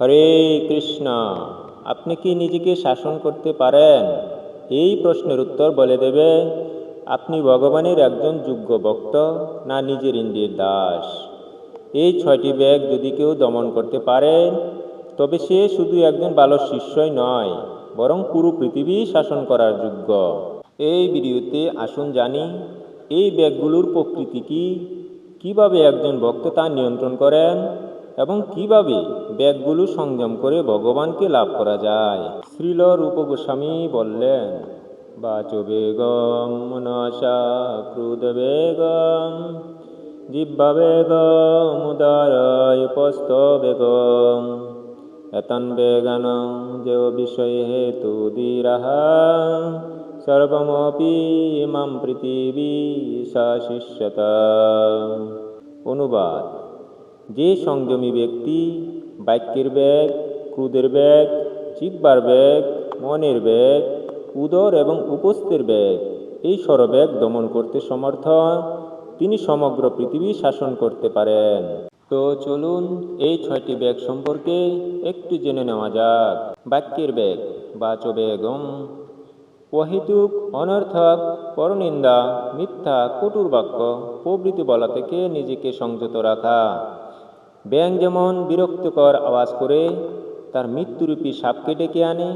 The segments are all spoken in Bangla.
হরে কৃষ্ণ, আপনি কি নিজেকে শাসন করতে পারেন? এই প্রশ্নের উত্তর বলে দেবে, আপনি ভগবানের একজন যোগ্য ভক্ত না নিজের ইন্দ্রিয়ের দাস। এই ছয়টি ব্যাগ যদি কেউ দমন করতে পারে, তবে সে শুধু একজন ভালো শিষ্যই নয়, বরং পুরো পৃথিবী শাসন করার যোগ্য। এই ভিডিওতে আসুন জানি, এই ব্যাগগুলোর প্রকৃতি কি? কীভাবে একজন ভক্ত তা নিয়ন্ত্রণ করেন? এবং কীভাবে ব্যাগগুলো সংযম করে ভগবানকে লাভ করা যায়। শ্রীল রূপ গোস্বামী বললেন, বাচ বেগম, মনসা ক্রুদ বেগম জিব্বা বেগম, উদারয় এতন বেগন যে বিষয়ে হেতু দিরাহা, সর্বমপি ইমাম পৃথিবী শাসিষ্যতা অনুবাদ যে সংযমী ব্যক্তি বাক্যের ব্যাগ ক্রুদের ব্যাগ জিব্বার ব্যাগ মনের ব্যাগ উদর এবং উপস্থের ব্যাগ এই সরব্যাগ দমন করতে সমর্থ, তিনি সমগ্র পৃথিবী শাসন করতে পারেন। তো চলুন এই ছয়টি ব্যাগ সম্পর্কে একটু জেনে নেওয়া যাক। বাক্যের ব্যাগ বাচ বেগম। অহেতুক, অনর্থক, পরনিন্দা, মিথ্যা, কটুর বাক্য, প্রভৃতি বলা থেকে নিজেকে সংযত রাখা। ব্যাং যেমন বিরক্তকর আওয়াজ করে, তার মৃত্যুরূপী সাপকে ডেকে আনে,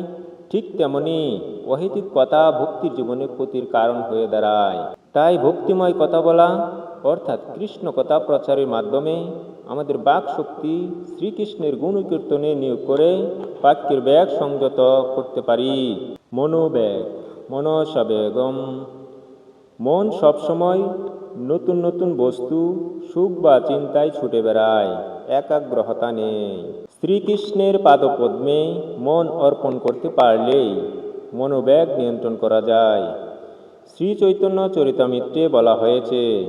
ঠিক তেমনি অহেতুক কথা ভক্তির জীবনে ক্ষতির কারণ হয়ে দাঁড়ায়। তাই ভক্তিময় কথা বলা, অর্থাৎ কৃষ্ণ কথা প্রচারের মাধ্যমে আমাদের বাক শক্তি শ্রীকৃষ্ণের গুণকীর্তনে নিয়োগ করে বাক্যের ব্যাগ সংযত করতে পারি। মনোব্যাগ, মনসা বেগম। মন সবসময় নতুন নতুন বস্তু সুখ বা চিন্তায় ছুটে বেড়ায়, একাগ্রহতা নেই। শ্রীকৃষ্ণের পাদপদ্মে মন অর্পণ করতে পারলেই মনোবেগ নিয়ন্ত্রণ করা যায়। শ্রী চৈতন্য চরিতামিত্রে বলা হয়েছে,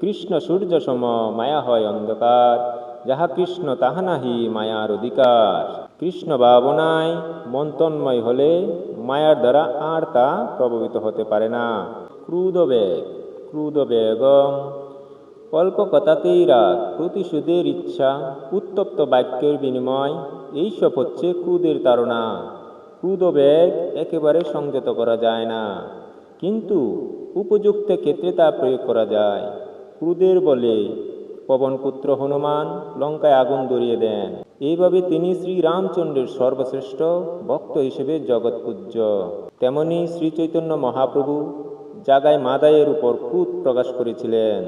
কৃষ্ণ সূর্য সম মায়া হয় অন্ধকার, যাহা কৃষ্ণ তাহা নাহি মায়ার অধিকার। কৃষ্ণ ভাবনায় মন্তন্ময় হলে মায়ার দ্বারা আর তা প্রভাবিত হতে পারে না। ক্রুদ বেগ ক্রুদ বেগম অল্প কথাতেই রাগ প্রতিশোধের ইচ্ছা, উত্তপ্ত বাক্যের বিনিময় এইসব হচ্ছে ক্রুদের তাড়না। ক্রুদ বেগ একেবারে সংযত করা যায় না। কিন্তু উপযুক্ত ক্ষেত্রে তা প্রয়োগ করা যায়। ক্রুদের বলে, পবনপুত্র হনুমান লঙ্কায় আগুন ধরিয়ে দেন। এইভাবে তিনি শ্রী রামচন্দ্রের সর্বশ্রেষ্ঠ ভক্ত হিসেবে জগৎ পূজ্য। তেমনি শ্রী চৈতন্য মহাপ্রভু জাগায় মাদায়ের উপর ক্রুত প্রকাশ করেছিলেন।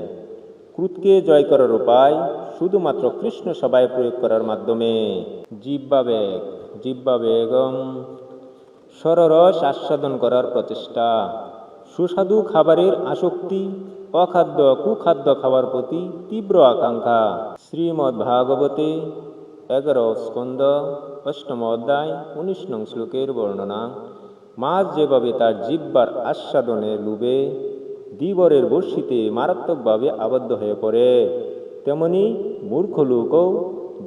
ক্রুদকে জয় করার উপায় শুধুমাত্র কৃষ্ণ সভায় প্রয়োগ করার মাধ্যমে। জিব্বা বেগ জিব্বা সররস আস্বাদন করার প্রচেষ্টা। সুস্বাদু খাবারের আসক্তি, অখাদ্য, কুখাদ্য খাওয়ার প্রতি তীব্র আকাঙ্ক্ষা। শ্রীমদ্ ভাগবতে এগারো স্কন্দ অষ্টম অধ্যায়, উনিশ নং শ্লোকের বর্ণনা। মাছ যেভাবে তার জিব্বার আস্বাদনে লুবে, দিবরের বর্ষিতে মারাত্মকভাবে আবদ্ধ হয়ে পড়ে, তেমনি মূর্খ লোকও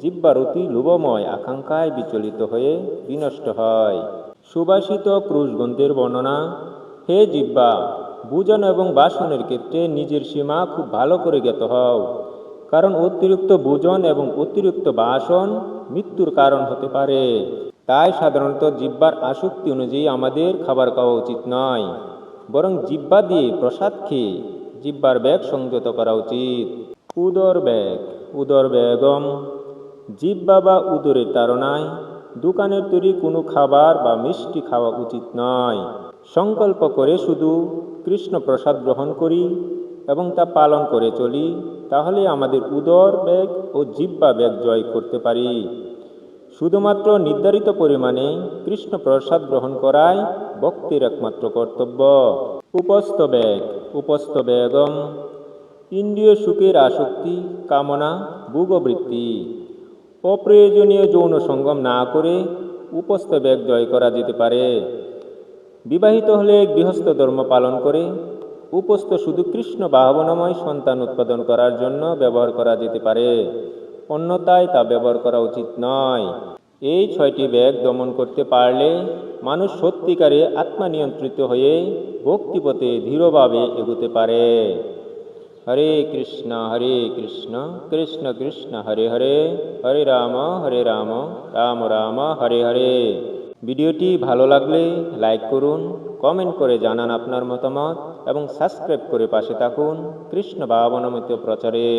জিব্বার অতি লোভময় আকাঙ্ক্ষায় বিচলিত হয়ে বিনষ্ট হয়। সুবাসিত ক্রুশগ্রন্থের বর্ণনা, হে জিব্বা, ভোজন এবং বাসনের ক্ষেত্রে নিজের সীমা খুব ভালো করে জ্ঞাত হও, কারণ অতিরিক্ত ভোজন এবং অতিরিক্ত বাসন মৃত্যুর কারণ হতে পারে। তাই সাধারণত জিব্বার আসক্তি অনুযায়ী আমাদের খাবার খাওয়া উচিত নয়, বরং জিব্বা দিয়ে প্রসাদ খেয়ে জিব্বার ব্যাগ সংযত করা উচিত। উদর ব্যাগ, উদর বেগম জিব্বা বা উদরের তাড়নায় দোকানের তৈরি কোনো খাবার বা মিষ্টি খাওয়া উচিত নয়। সংকল্প করে শুধু কৃষ্ণ প্রসাদ গ্রহণ করি এবং তা পালন করে চলি, তাহলে আমাদের উদর ব্যাগ ও জিব্বা ব্যাগ জয় করতে পারি। শুধুমাত্র নির্ধারিত পরিমাণে কৃষ্ণ প্রসাদ গ্রহণ করাই ভক্তির একমাত্র কর্তব্য। উপস্থ ব্যাগ উপস্থ বেগম ইন্দ্রিয় সুখের আসক্তি, কামনা, ভোগবৃত্তি, অপ্রয়োজনীয় যৌন সঙ্গম না করে উপস্থ ব্যাগ জয় করা যেতে পারে। বিবাহিত হলে গৃহস্থ ধর্ম পালন করে, উপস্থ শুধু কৃষ্ণ ভাবনাময় সন্তান উৎপাদন করার জন্য ব্যবহার করা যেতে পারে। অন্যথায় তা ব্যবহার করা উচিত নয়। এই ছয়টি ব্যাগ দমন করতে পারলে মানুষ সত্যিকারে আত্মনিয়ন্ত্রিত হয়ে ভক্তিপথে দৃঢ়ভাবে এগোতে পারে। হরে কৃষ্ণ হরে কৃষ্ণ কৃষ্ণ কৃষ্ণ, হরে হরে হরে রাম হরে রাম রাম রাম, হরে হরে। ভিডিওটি ভালো লাগলে লাইক করুন, কমেন্ট করে জানান আপনার মতামত এবং সাবস্ক্রাইব করে পাশে থাকুন কৃষ্ণ ভাবনমিত প্রচারে।